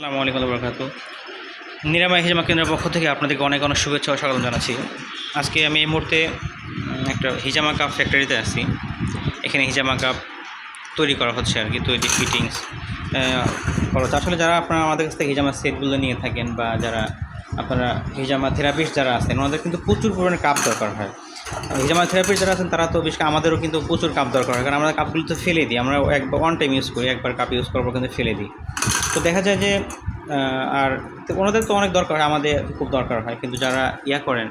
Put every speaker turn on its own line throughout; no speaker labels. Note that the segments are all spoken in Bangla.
আসসালামু আলাইকুম বরকাত নিরাময় হিজামা কেন্দ্রের পক্ষ থেকে আপনাদেরকে অনেক অনেক শুভেচ্ছা ও স্বাগত জানাচ্ছি। আজকে আমি এই মুহূর্তে একটা হিজামা কাপ ফ্যাক্টরিতে আছি। এখানে হিজামা কাপ তৈরি করা হচ্ছে আর কি, তৈরি ফিটিংস করা আসলে যারা আপনারা আমাদের কাছ থেকে হিজামা সেটগুলো নিয়ে থাকেন বা যারা আপনারা হিজামা থেরাপিস্ট যারা আছেন, ওনাদের কিন্তু প্রচুর পরিমাণে কাপ দরকার হয়। হিজামা থেরাপিস্ট যারা আছেন, তারা তো বেশ আমাদেরও কিন্তু প্রচুর কাপ দরকার হয়। কারণ আমরা কাপগুলো তো ফেলে দিই। আমরা একবার ওয়ান টাইম ইউজ করি, একবার কাপ ইউজ পর কিন্তু ফেলে দিই। তো দেখা যায় যে আর ওনাদের তো অনেক দরকার হয়, আমাদের খুব দরকার হয়। কিন্তু যারা ইয়া করেন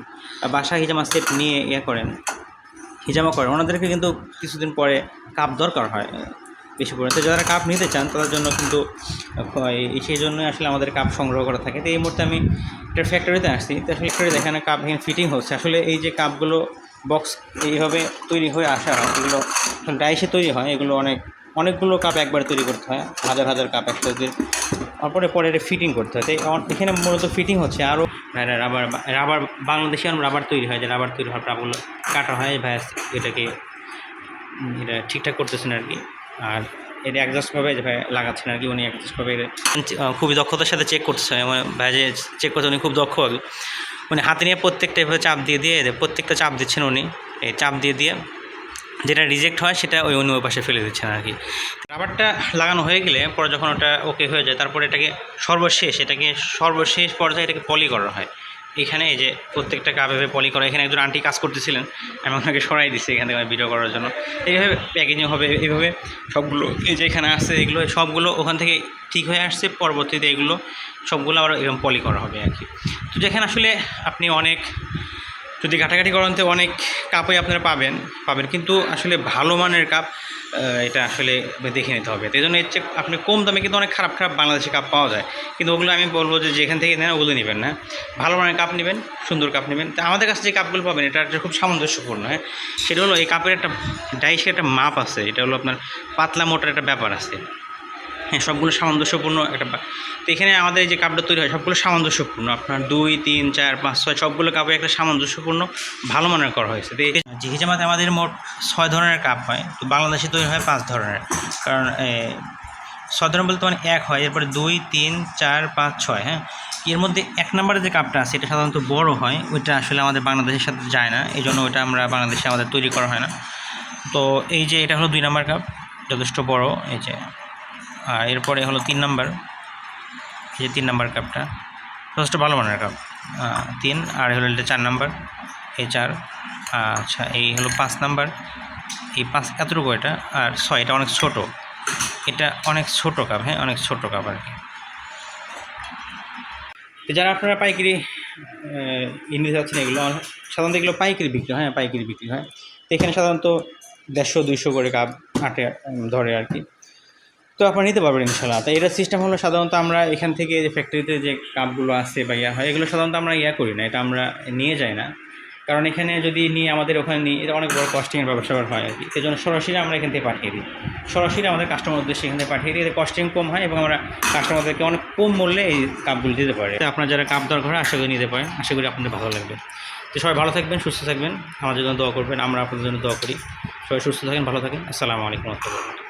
বাসায় হিজামা সেট নিয়ে ইয়া করেন, হিজামা করেন ওনাদেরকে কিন্তু কিছুদিন পরে কাপ দরকার হয়, বেশি পরিমাণে তো যারা কাপ নিতে চান, তাদের জন্য কিন্তু সেই জন্যই আসলে আমাদের কাপ সংগ্রহ করা থাকে। তো এই মুহূর্তে আমি একটা ফ্যাক্টরিতে আসছি। তো আসলে ফ্যাক্টরি এখানে কাপ এখানে ফিটিং হচ্ছে। আসলে এই যে কাপগুলো বক্স এইভাবে তৈরি হয়ে আসা হয়। এগুলো ডাইসে তৈরি হয়। এগুলো অনেক, অনেকগুলো কাপ একবার তৈরি করতে হয়। হাজার হাজার কাপ একসাথে। তারপরে পরে এটা ফিটিং করতে হয়। তাই এখানে মূলত ফিটিং হচ্ছে। আরও রাবার রাবার বাংলাদেশে রাবার তৈরি হয়। যে রাবার তৈরি হওয়ার রাবগুলো কাটা হয়। ভাই এটাকে এটা ঠিকঠাক করতেছেন আর কি। আর এটা অ্যাডজাস্টভাবে লাগাচ্ছেন আর কি, উনি অ্যাডজাস্টভাবে খুবই দক্ষতার সাথে চেক করতেছে। মানে ভাই যে চেক করতে উনি খুব দক্ষ। উনি হাতে নিয়ে প্রত্যেকটা এভাবে চাপ দিয়ে দিয়ে প্রত্যেকটা চাপ দিচ্ছেন উনি। এই চাপ দিয়ে দিয়ে যেটা রিজেক্ট হয়, সেটা ওই অন্য পাশে ফেলে দিচ্ছেন আর কি। রাবারটা লাগানো হয়ে গেলে পরে যখন ওটা ওকে হয়ে যায়, তারপরে এটাকে সর্বশেষ এটাকে সর্বশেষ পর্যায়ে এটাকে পলি করা হয়। এখানে এই যে প্রত্যেকটা কাপ পলি করা, এখানে একজন আন্টি কাজ করতেছিলেন, আমি ওনাকে সরাই দিচ্ছি এখান থেকে ভিডিও করার জন্য। এইভাবে প্যাকেজিং হবে, এইভাবে সবগুলো এই যে এখানে আসছে এগুলো, সবগুলো ওখান থেকে ঠিক হয়ে আসছে, পরবর্তীতে এগুলো সবগুলো আবার এরকম পলি করা হবে আর কি। তো যেখানে আসলে আপনি অনেক যদি ঘাটাঘাটি তো অনেক কাপই আপনারা পাবেন পাবেন। কিন্তু আসলে ভালো মানের কাপ এটা আসলে দেখে নিতে হবে। তো এই জন্য এর চেয়ে আপনি কম দামে কিন্তু অনেক খারাপ খারাপ বাংলাদেশি কাপ পাওয়া যায়। কিন্তু ওগুলো আমি বলব যে যেখান থেকে নেন ওগুলো নেবেন না। ভালো মানের কাপ নেবেন, সুন্দর কাপ নেবেন। তো আমাদের কাছে যে কাপগুলো পাবেন, এটা একটা খুব সামঞ্জস্যপূর্ণ হ্যাঁ? সেটা হলো এই কাপের একটা ডাইসের একটা মাপ আছে, এটা হলো আপনার পাতলা মোটার একটা ব্যাপার আছে। হ্যাঁ সবগুলো সামঞ্জস্যপূর্ণ একটা তো এখানে আমাদের যে কাপটা তৈরি হয়, সবগুলো সামঞ্জস্যপূর্ণ। আপনার দুই, তিন, চার, পাঁচ, ছয়, সবগুলো কাপে একটা সামঞ্জস্যপূর্ণ, ভালো মানের করা হয়েছে। তো যে হিজামাতে আমাদের মোট ছয় ধরনের কাপ হয়। তো বাংলাদেশে তৈরি হয় পাঁচ ধরনের। কারণ ছয় ধরনের বলতে মানে এক হয়, এরপরে দুই, তিন, চার, পাঁচ, ছয় হ্যাঁ? এর মধ্যে এক নম্বরে যে কাপটা আছে, এটা সাধারণত বড় হয়। ওইটা আসলে আমাদের বাংলাদেশের সাথে যায় না। এই জন্য ওইটা আমরা বাংলাদেশে আমাদের তৈরি করা হয় না। তো এই যে এটা হলো দুই নম্বর কাপ যথেষ্ট বড়। এই যে এরপরে হলো তিন নাম্বার, এই যে তিন নাম্বার কাপটা যথেষ্ট ভালো মানের কাপ তিন, আর হলো এটা চার নাম্বার, এই চার। আচ্ছা এই হলো পাঁচ নাম্বার, এই পাঁচ এতটুকু এটা, আর ছয়, এটা অনেক ছোট। এটা অনেক ছোট কাপ হ্যাঁ অনেক ছোট কাপ আর কি। যারা আপনারা পাইকারি ইন্ডিয়া যাচ্ছেন, এগুলো সাধারণত এগুলো পাইকারি বিক্রি হয় হ্যাঁ পাইকারি বিক্রি হয়। এখানে সাধারণত দেড়শো, দুইশো করে কাপ আটে, ধরে আর কি। তো আপনারা নিতে পারবেন ইনশাল্লাহ তো এটার সিস্টেম হলো সাধারণত আমরা এখান থেকে যে ফ্যাক্টরিতে যে কাপগুলো আসে বা ইয়া হয়, এগুলো সাধারণত আমরা ইয়া করি না, এটা আমরা নিয়ে যাই না। কারণ এখানে যদি নিয়ে আমাদের ওখানে নিয়ে, এটা অনেক বড় কস্টিংয়ের ব্যবসা হয় আর কি। এই জন্য সরাসরি আমরা এখান থেকে পাঠিয়ে দিই। সরাসরি আমাদের কাস্টমার উদ্দেশ্যে এখান থেকে পাঠিয়ে দিই, এতে কস্টিং কম হয় এবং আমরা কাস্টমারদেরকে অনেক কম মূল্যে এই কাপগুলো দিতে পারি। আপনারা যারা কাপ দরকার আশা করি নিতে পারেন। আশা করি আপনাদের ভালো লাগবে। তো সবাই ভালো থাকবেন, সুস্থ থাকবেন। আমাদের জন্য দোয়া করবেন, আমরা আপনাদের জন্য দোয়া করি। সবাই সুস্থ থাকেন, ভালো থাকেন। আসসালামু আলাইকুম রহমতুল্লাহ।